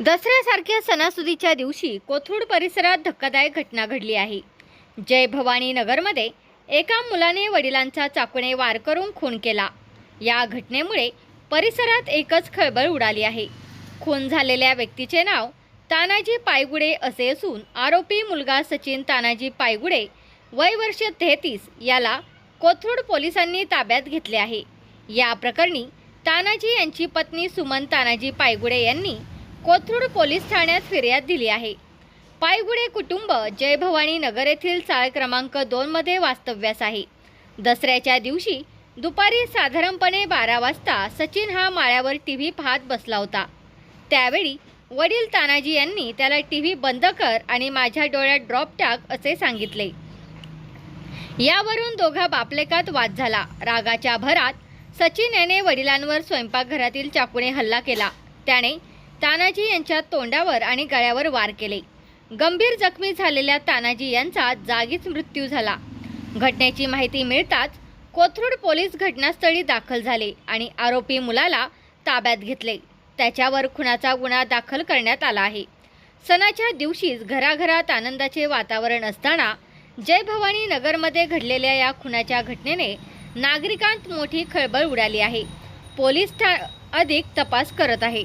दसऱ्यासारख्या सणासुदीच्या दिवशी कोथरूड परिसरात धक्कादायक घटना घडली आहे. जय भवानी नगरमध्ये एका मुलाने वडिलांचा चाकूने वार करून खून केला. या घटनेमुळे परिसरात एकच खळबळ उडाली आहे. खून झालेल्या व्यक्तीचे नाव तानाजी पायगुडे असे असून आरोपी मुलगा सचिन तानाजी पायगुडे वय वर्ष तेहतीस याला कोथरूड पोलिसांनी ताब्यात घेतले आहे. या प्रकरणी तानाजी यांची पत्नी सुमन तानाजी पायगुडे यांनी कोथरूड पोलीस ठाण्यात फिर्याद दिली आहे. पायगुडे कुटुंब जय भवानी नगर येथील चाळ क्रमांक दोनमध्ये वास्तव्यास आहे. दसऱ्याच्या दिवशी दुपारी साधारणपणे बारा वाजता सचिन हा माळ्यावर टी व्ही पाहत बसला होता. त्यावेळी वडील तानाजी यांनी त्याला टी व्ही बंद कर आणि माझ्या डोळ्यात ड्रॉप टाक असे सांगितले. यावरून दोघा बापलेकात वाद झाला. रागाच्या भरात सचिन याने वडिलांवर स्वयंपाकघरातील चाकूने हल्ला केला. त्याने तानाजी यांच्या तोंडावर आणि गळ्यावर वार केले. गंभीर जखमी झालेल्या तानाजी यांचा जागीच मृत्यू झाला. घटनेची माहिती मिळताच कोथरूड पोलीस घटनास्थळी दाखल झाले आणि आरोपी मुलाला ताब्यात घेतले. त्याच्यावर खुनाचा गुन्हा दाखल करण्यात आला आहे. सणाच्या दिवशीच घराघरात आनंदाचे वातावरण असताना जय भवानी नगरमध्ये घडलेल्या या खुनाच्या घटनेने नागरिकांत मोठी खळबळ उडाली आहे. पोलीस ठा अधिक तपास करत आहे.